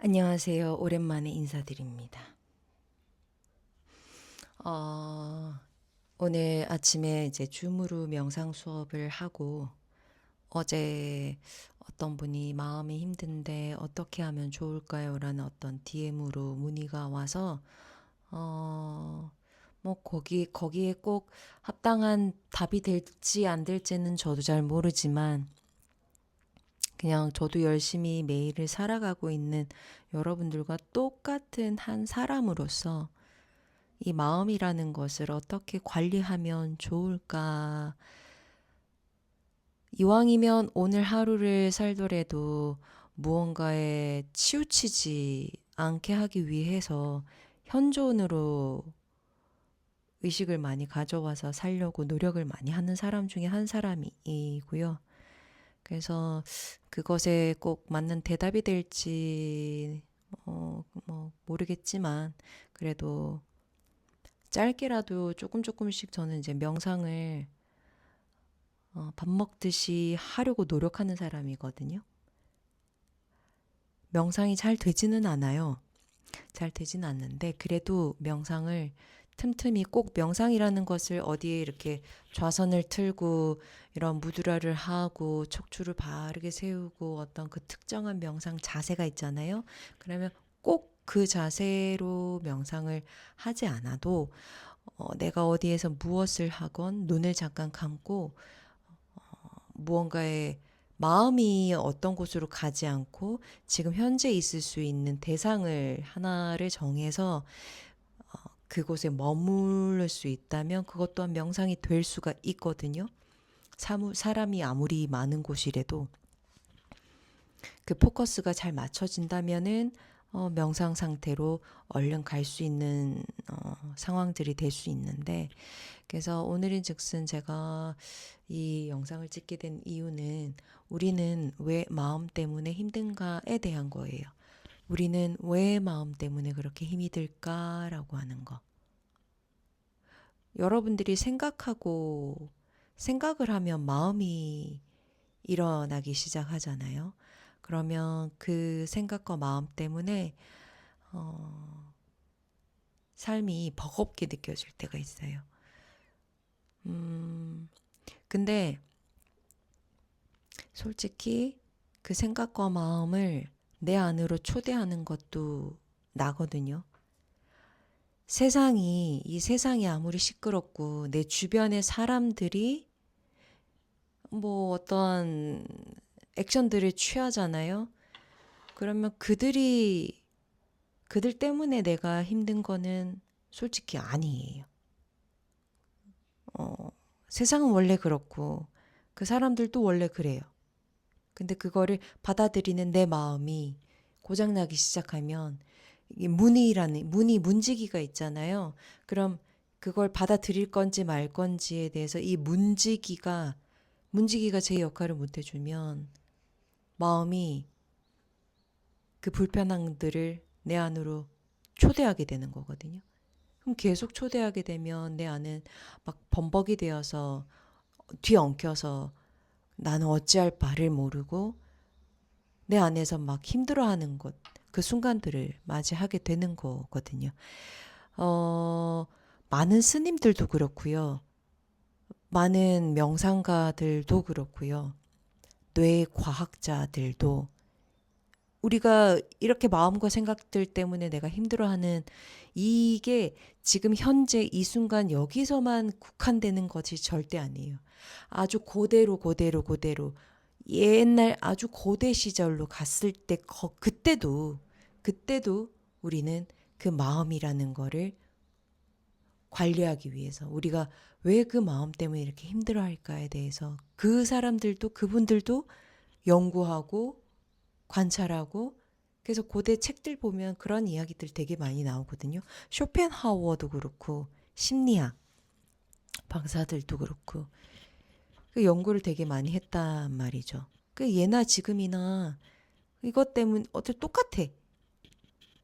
안녕하세요. 오랜만에 인사드립니다. 어, 오늘 아침에 이제 줌으로 명상 수업을 하고 어제 어떤 분이 마음이 힘든데 어떻게 하면 좋을까요? 라는 어떤 DM으로 문의가 와서 어, 뭐 거기 거기에 꼭 합당한 답이 될지 안 될지는 저도 잘 모르지만 그냥 저도 열심히 매일을 살아가고 있는 여러분들과 똑같은 한 사람으로서 이 마음이라는 것을 어떻게 관리하면 좋을까? 이왕이면 오늘 하루를 살더라도 무언가에 치우치지 않게 하기 위해서 현존으로 의식을 많이 가져와서 살려고 노력을 많이 하는 사람 중에 한 사람이고요. 그래서 그것에 꼭 맞는 대답이 될지 어, 뭐 모르겠지만 그래도 짧게라도 조금 조금씩 저는 이제 명상을 어, 밥 먹듯이 하려고 노력하는 사람이거든요. 명상이 잘 되지는 않아요. 잘 되지는 않는데 그래도 명상을 틈틈이 꼭 명상이라는 것을 어디에 이렇게 좌선을 틀고 이런 무드라를 하고 척추를 바르게 세우고 어떤 그 특정한 명상 자세가 있잖아요. 그러면 꼭 그 자세로 명상을 하지 않아도 어, 내가 어디에서 무엇을 하건 눈을 잠깐 감고 어, 무언가에 마음이 어떤 곳으로 가지 않고 지금 현재 있을 수 있는 대상을 하나를 정해서 그곳에 머무를 수 있다면 그것 또한 명상이 될 수가 있거든요. 사람이 아무리 많은 곳이라도 그 포커스가 잘 맞춰진다면은 어, 명상 상태로 얼른 갈 수 있는 어, 상황들이 될 수 있는데 그래서 오늘인 즉슨 제가 이 영상을 찍게 된 이유는 우리는 왜 마음 때문에 힘든가에 대한 거예요. 우리는 왜 마음 때문에 그렇게 힘이 들까라고 하는 거. 여러분들이 생각하고 생각을 하면 마음이 일어나기 시작하잖아요. 그러면 그 생각과 마음 때문에 어, 삶이 버겁게 느껴질 때가 있어요. 음, 근데 솔직히 그 생각과 마음을 내 안으로 초대하는 것도 나거든요. 세상이, 이 세상이 아무리 시끄럽고 내 주변의 사람들이 뭐 어떤 액션들을 취하잖아요. 그러면 그들이, 그들 때문에 내가 힘든 거는 솔직히 아니에요. 어, 세상은 원래 그렇고 그 사람들도 원래 그래요. 근데 그거를 받아들이는 내 마음이 고장나기 시작하면 이게 문의라는 문의 문지기가 있잖아요. 그럼 그걸 받아들일 건지 말 건지에 대해서 이 문지기가 문지기가 제 역할을 못 해주면 마음이 그 불편함들을 내 안으로 초대하게 되는 거거든요. 그럼 계속 초대하게 되면 내 안은 막 범벅이 되어서 뒤엉켜서 나는 어찌할 바를 모르고 내 안에서 막 힘들어하는 것, 그 순간들을 맞이하게 되는 거거든요. 어, 많은 스님들도 그렇고요. 많은 명상가들도 그렇고요. 뇌 과학자들도 우리가 이렇게 마음과 생각들 때문에 내가 힘들어하는 이게 지금 현재 이 순간 여기서만 국한되는 것이 절대 아니에요. 아주 고대로 고대로 고대로 옛날 아주 고대 시절로 갔을 때 거, 그때도 그때도 우리는 그 마음이라는 거를 관리하기 위해서 우리가 왜 그 마음 때문에 이렇게 힘들어 할까에 대해서 그 사람들도 그분들도 연구하고 관찰하고 그래서 고대 책들 보면 그런 이야기들 되게 많이 나오거든요. 쇼펜하우어도 그렇고 심리학 박사들도 그렇고 그 연구를 되게 많이 했단 말이죠. 그 예나 지금이나 이것 때문 어쩔 똑같아.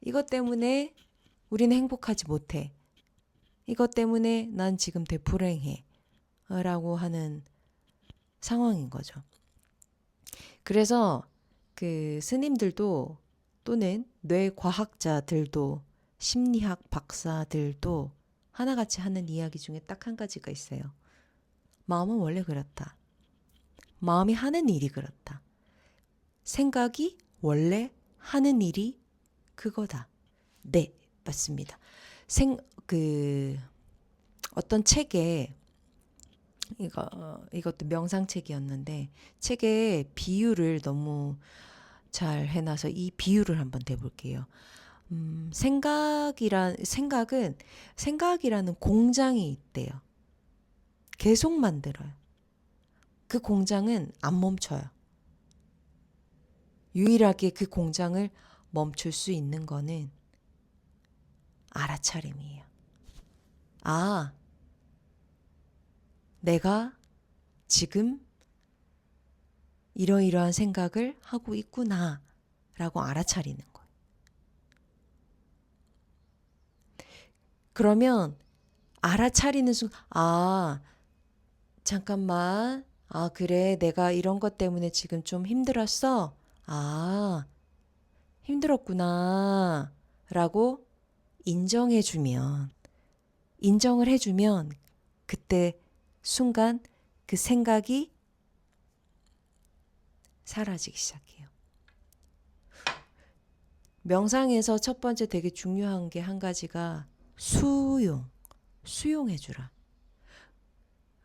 이것 때문에 우리는 행복하지 못해. 이것 때문에 난 지금 되불행해. 라고 하는 상황인 거죠. 그래서 그 스님들도 또는 뇌 과학자들도 심리학 박사들도 하나같이 하는 이야기 중에 딱 한 가지가 있어요. 마음은 원래 그렇다. 마음이 하는 일이 그렇다. 생각이 원래 하는 일이 그거다. 네, 맞습니다. 생, 그, 어떤 책에, 이거, 어, 이것도 명상책이었는데, 책에 비유를 너무 잘 해놔서 이 비유를 한번 대볼게요. 음, 생각이란, 생각은, 생각이라는 공장이 있대요. 계속 만들어요. 그 공장은 안 멈춰요. 유일하게 그 공장을 멈출 수 있는 거는 알아차림이에요. 아, 내가 지금 이러이러한 생각을 하고 있구나 라고 알아차리는 거예요. 그러면 알아차리는 순간, 아, 잠깐만. 아, 그래. 내가 이런 것 때문에 지금 좀 힘들었어. 아, 힘들었구나. 라고 인정해주면, 인정을 해주면, 그때 순간 그 생각이 사라지기 시작해요. 명상에서 첫 번째 되게 중요한 게 한 가지가 수용, 수용해주라.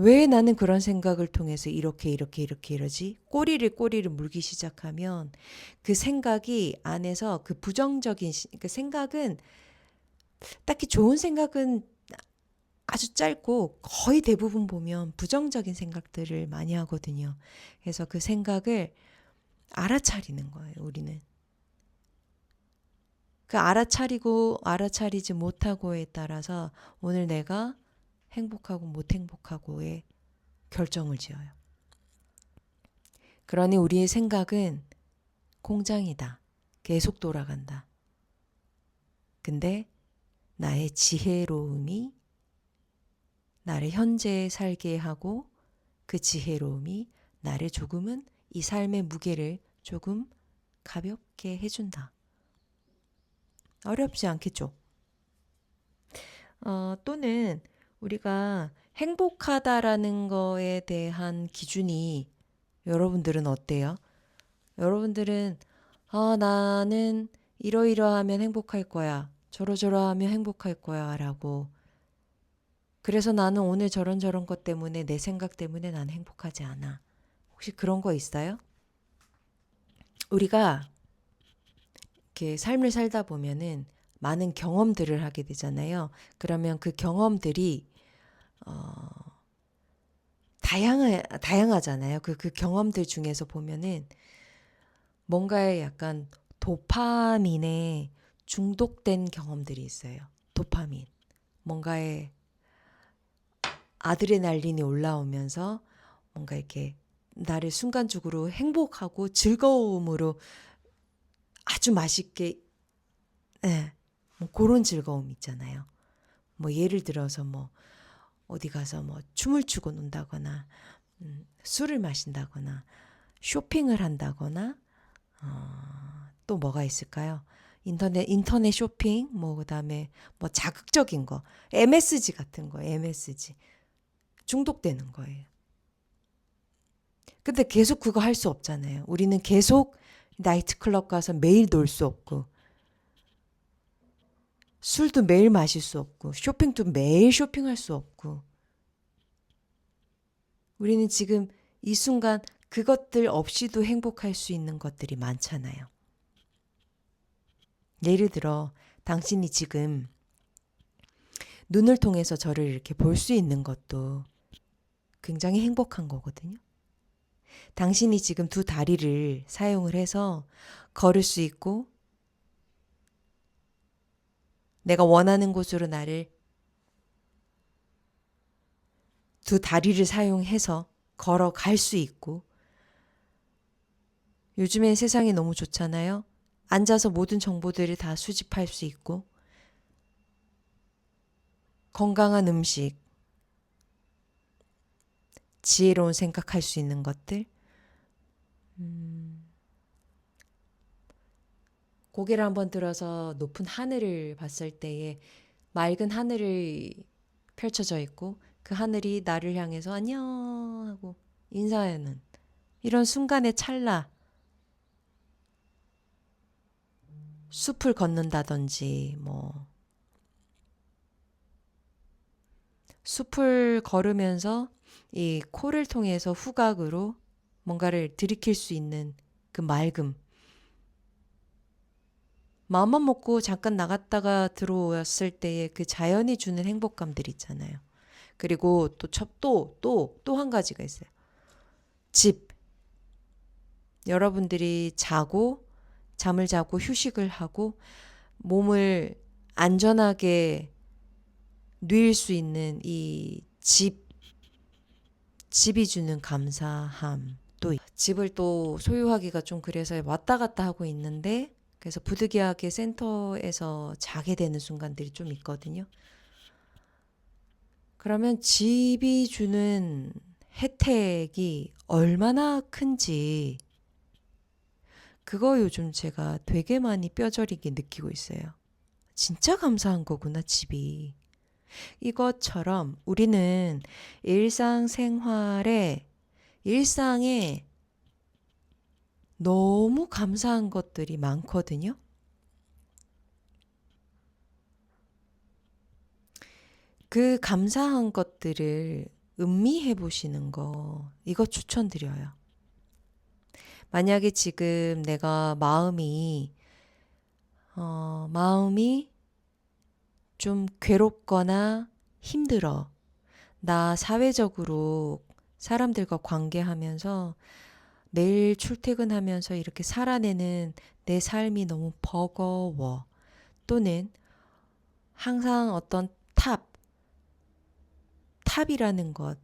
왜 나는 그런 생각을 통해서 이렇게 이렇게 이렇게 이러지? 꼬리를 꼬리를 물기 시작하면 그 생각이 안에서 그 부정적인 시- 그 생각은 딱히 좋은 생각은 아주 짧고 거의 대부분 보면 부정적인 생각들을 많이 하거든요. 그래서 그 생각을 알아차리는 거예요, 우리는. 그 알아차리고 알아차리지 못하고에 따라서 오늘 내가 행복하고 못 행복하고의 결정을 지어요. 그러니 우리의 생각은 공장이다. 계속 돌아간다. 근데 나의 지혜로움이 나를 현재에 살게 하고 그 지혜로움이 나를 조금은 이 삶의 무게를 조금 가볍게 해준다. 어렵지 않겠죠? 어, 또는 우리가 행복하다라는 거에 대한 기준이 여러분들은 어때요? 여러분들은 아, 나는 이러이러하면 행복할 거야. 저러저러하면 행복할 거야. 라고. 그래서 나는 오늘 저런저런 것 때문에 내 생각 때문에 난 행복하지 않아. 혹시 그런 거 있어요? 우리가 이렇게 삶을 살다 보면은 많은 경험들을 하게 되잖아요. 그러면 그 경험들이 어, 다양하, 다양하잖아요. 그, 그 경험들 중에서 보면은 뭔가에 약간 도파민에 중독된 경험들이 있어요. 도파민. 뭔가에 아드레날린이 올라오면서 뭔가 이렇게 나를 순간적으로 행복하고 즐거움으로 아주 맛있게, 예, 뭐 그런 즐거움 있잖아요. 뭐 예를 들어서 뭐 어디 가서 뭐 춤을 추고 논다거나 음, 술을 마신다거나 쇼핑을 한다거나 어, 또 뭐가 있을까요? 인터넷 인터넷 쇼핑 뭐 그다음에 뭐 자극적인 거 MSG 같은 거 MSG 중독되는 거예요. 근데 계속 그거 할 수 없잖아요. 우리는 계속 나이트클럽 가서 매일 놀 수 없고 술도 매일 마실 수 없고 쇼핑도 매일 쇼핑할 수 없고 우리는 지금 이 순간 그것들 없이도 행복할 수 있는 것들이 많잖아요. 예를 들어 당신이 지금 눈을 통해서 저를 이렇게 볼 수 있는 것도 굉장히 행복한 거거든요. 당신이 지금 두 다리를 사용을 해서 걸을 수 있고 내가 원하는 곳으로 나를 두 다리를 사용해서 걸어갈 수 있고 요즘엔 세상이 너무 좋잖아요. 앉아서 모든 정보들을 다 수집할 수 있고 건강한 음식, 지혜로운 생각할 수 있는 것들, 음, 고개를 한번 들어서 높은 하늘을 봤을 때에 맑은 하늘이 펼쳐져 있고 그 하늘이 나를 향해서 안녕 하고 인사하는 이런 순간의 찰나. 숲을 걷는다든지 뭐. 숲을 걸으면서 이 코를 통해서 후각으로 뭔가를 들이킬 수 있는 그 맑음 마음만 먹고 잠깐 나갔다가 들어왔을 때의 그 자연이 주는 행복감들 있잖아요. 그리고 또 첫, 또, 또, 또 한 가지가 있어요. 집. 여러분들이 자고, 잠을 자고, 휴식을 하고, 몸을 안전하게 누일 수 있는 이 집, 집이 주는 감사함. 또, 있- 집을 또 소유하기가 좀 그래서 왔다 갔다 하고 있는데, 그래서 부득이하게 센터에서 자게 되는 순간들이 좀 있거든요. 그러면 집이 주는 혜택이 얼마나 큰지 그거 요즘 제가 되게 많이 뼈저리게 느끼고 있어요. 진짜 감사한 거구나, 집이. 이것처럼 우리는 일상생활에, 일상에 너무 감사한 것들이 많거든요. 그 감사한 것들을 음미해 보시는 거, 이거 추천드려요. 만약에 지금 내가 마음이, 어, 마음이 좀 괴롭거나 힘들어. 나 사회적으로 사람들과 관계하면서 매일 출퇴근하면서 이렇게 살아내는 내 삶이 너무 버거워. 또는 항상 어떤 탑, 탑이라는 것,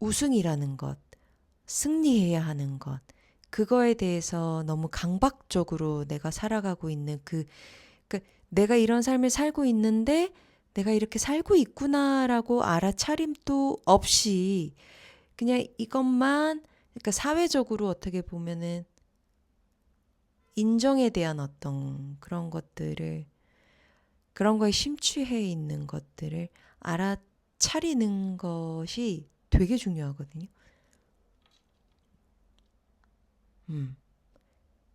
우승이라는 것, 승리해야 하는 것, 그거에 대해서 너무 강박적으로 내가 살아가고 있는 그, 그 내가 이런 삶을 살고 있는데 내가 이렇게 살고 있구나라고 알아차림도 없이 그냥 이것만 그러니까 사회적으로 어떻게 보면은 인정에 대한 어떤 그런 것들을 그런 거에 심취해 있는 것들을 알아차리는 것이 되게 중요하거든요. 음.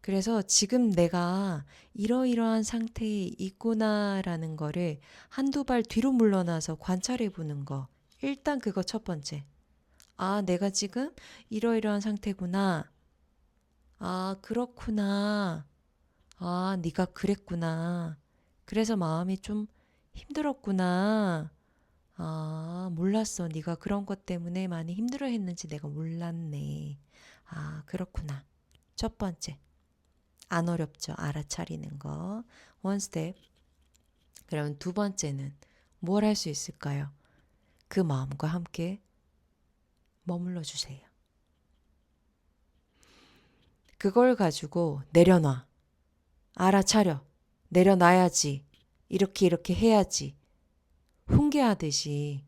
그래서 지금 내가 이러이러한 상태에 있구나라는 거를 한두 발 뒤로 물러나서 관찰해 보는 거. 일단 그거 첫 번째. 아, 내가 지금 이러이러한 상태구나. 아, 그렇구나. 아, 네가 그랬구나. 그래서 마음이 좀 힘들었구나. 아, 몰랐어. 네가 그런 것 때문에 많이 힘들어 했는지 내가 몰랐네. 아, 그렇구나. 첫 번째. 안 어렵죠. 알아차리는 거. 원 스텝. 그럼 두 번째는 뭘 할 수 있을까요? 그 마음과 함께 머물러 주세요. 그걸 가지고 내려놔. 알아차려. 내려놔야지. 이렇게 이렇게 해야지. 훈계하듯이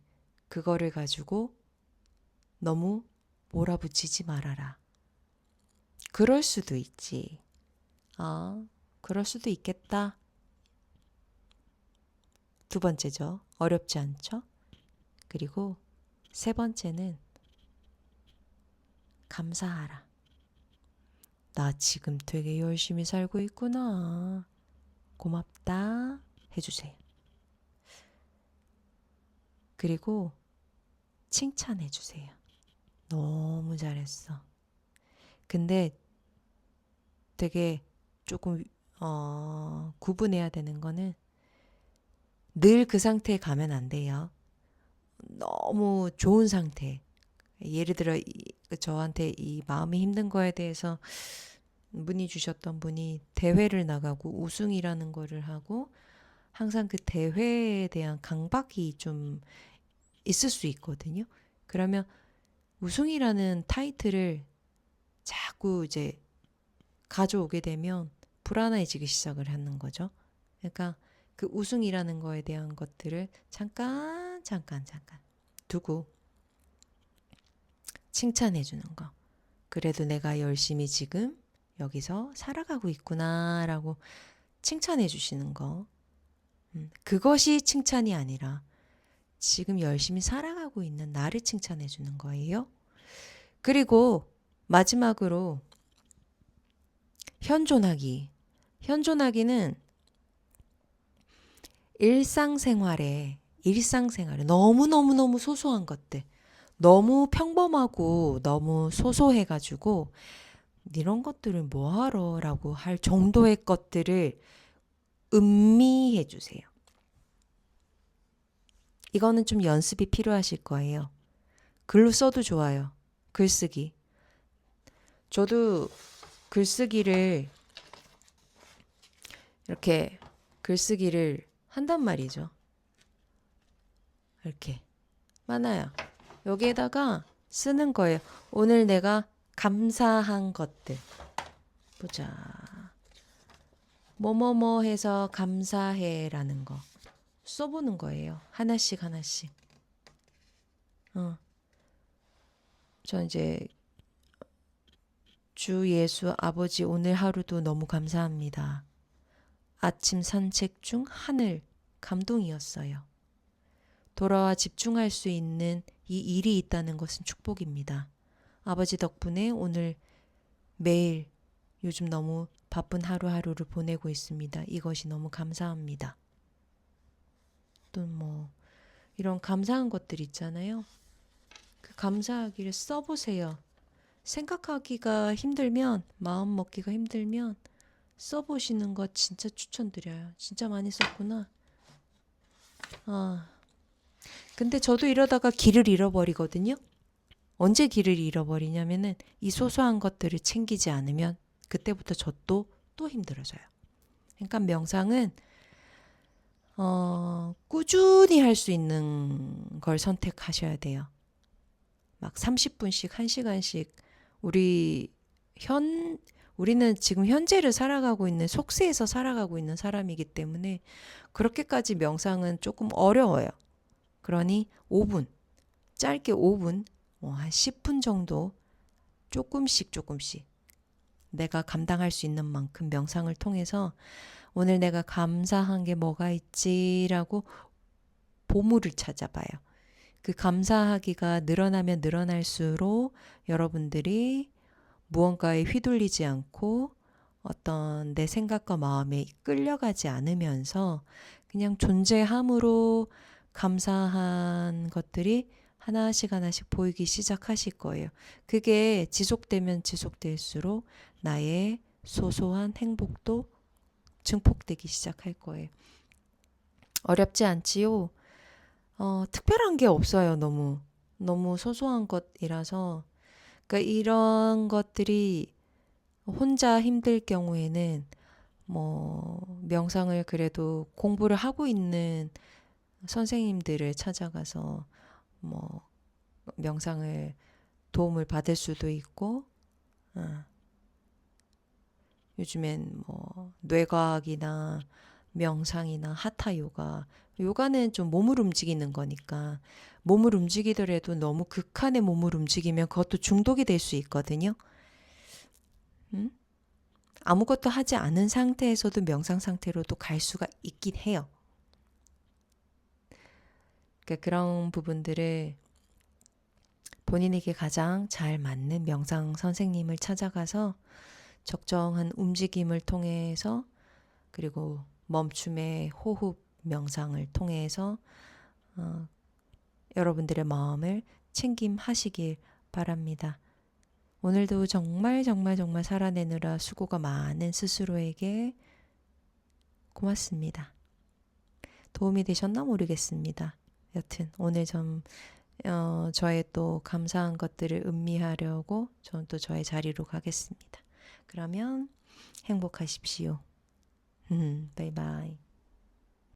그거를 가지고 너무 몰아붙이지 말아라. 그럴 수도 있지. 아, 그럴 수도 있겠다. 두 번째죠. 어렵지 않죠? 그리고 세 번째는 감사하라. 나 지금 되게 열심히 살고 있구나. 고맙다. 해주세요. 그리고 칭찬해주세요. 너무 잘했어. 근데 되게 조금 어, 구분해야 되는 거는 늘 그 상태에 가면 안 돼요. 너무 좋은 상태. 예를 들어 이, 저한테 이 마음이 힘든 거에 대해서 문의 주셨던 분이 대회를 나가고 우승이라는 거를 하고 항상 그 대회에 대한 강박이 좀 있을 수 있거든요. 그러면 우승이라는 타이틀을 자꾸 이제 가져오게 되면 불안해지기 시작을 하는 거죠. 그러니까 그 우승이라는 거에 대한 것들을 잠깐, 잠깐, 잠깐 두고 칭찬해 주는 거. 그래도 내가 열심히 지금 여기서 살아가고 있구나라고 칭찬해 주시는 거. 음, 그것이 칭찬이 아니라 지금 열심히 살아가고 있는 나를 칭찬해 주는 거예요. 그리고 마지막으로 현존하기. 현존하기는 일상생활에 일상생활에 너무너무너무 소소한 것들 너무 평범하고 너무 소소해가지고 이런 것들을 뭐하러 라고 할 정도의 것들을 음미해 주세요. 이거는 좀 연습이 필요하실 거예요. 글로 써도 좋아요. 글쓰기. 저도 글쓰기를 이렇게 글쓰기를 한단 말이죠. 이렇게 많아요. 여기에다가 쓰는 거예요. 오늘 내가 감사한 것들. 보자. 뭐뭐뭐 해서 감사해라는 거. 써보는 거예요. 하나씩 하나씩. 어. 저 이제 주 예수 아버지 오늘 하루도 너무 감사합니다. 아침 산책 중 하늘 감동이었어요. 돌아와 집중할 수 있는 이 일이 있다는 것은 축복입니다. 아버지 덕분에 오늘 매일 요즘 너무 바쁜 하루하루를 보내고 있습니다. 이것이 너무 감사합니다. 또 뭐 이런 감사한 것들 있잖아요. 그 감사하기를 써보세요. 생각하기가 힘들면 마음 먹기가 힘들면 써보시는 거 진짜 추천드려요. 진짜 많이 썼구나. 아 근데 저도 이러다가 길을 잃어버리거든요. 언제 길을 잃어버리냐면은 이 소소한 것들을 챙기지 않으면 그때부터 저또또 힘들어져요. 그러니까 명상은 어, 꾸준히 할 수 있는 걸 선택하셔야 돼요. 막 30분씩, 1시간씩 우리 현 우리는 지금 현재를 살아가고 있는 속세에서 살아가고 있는 사람이기 때문에 그렇게까지 명상은 조금 어려워요. 그러니 5분, 짧게 5분, 뭐한 10분 정도 조금씩 조금씩 내가 감당할 수 있는 만큼 명상을 통해서 오늘 내가 감사한 게 뭐가 있지라고 보물을 찾아봐요. 그 감사하기가 늘어나면 늘어날수록 여러분들이 무언가에 휘둘리지 않고 어떤 내 생각과 마음에 끌려가지 않으면서 그냥 존재함으로 감사한 것들이 하나씩 하나씩 보이기 시작하실 거예요. 그게 지속되면 지속될수록 나의 소소한 행복도 증폭되기 시작할 거예요. 어렵지 않지요? 어, 특별한 게 없어요, 너무. 너무 소소한 것이라서. 그러니까 이런 것들이 혼자 힘들 경우에는 뭐 명상을 그래도 공부를 하고 있는 선생님들을 찾아가서 뭐 명상을 도움을 받을 수도 있고 어. 요즘엔 뭐 뇌과학이나 명상이나 하타 요가 요가는 좀 몸을 움직이는 거니까 몸을 움직이더라도 너무 극한의 몸을 움직이면 그것도 중독이 될 수 있거든요. 음? 아무것도 하지 않은 상태에서도 명상 상태로도 갈 수가 있긴 해요. 그러니까 그런 부분들을 본인에게 가장 잘 맞는 명상 선생님을 찾아가서 적정한 움직임을 통해서 그리고 멈춤의 호흡 명상을 통해서 어, 여러분들의 마음을 챙김하시길 바랍니다. 오늘도 정말 정말 정말 살아내느라 수고가 많은 스스로에게 고맙습니다. 도움이 되셨나 모르겠습니다. 여튼 오늘 좀 어, 저의 또 감사한 것들을 음미하려고 저는 또 저의 자리로 가겠습니다. 그러면 행복하십시오. 바이바이.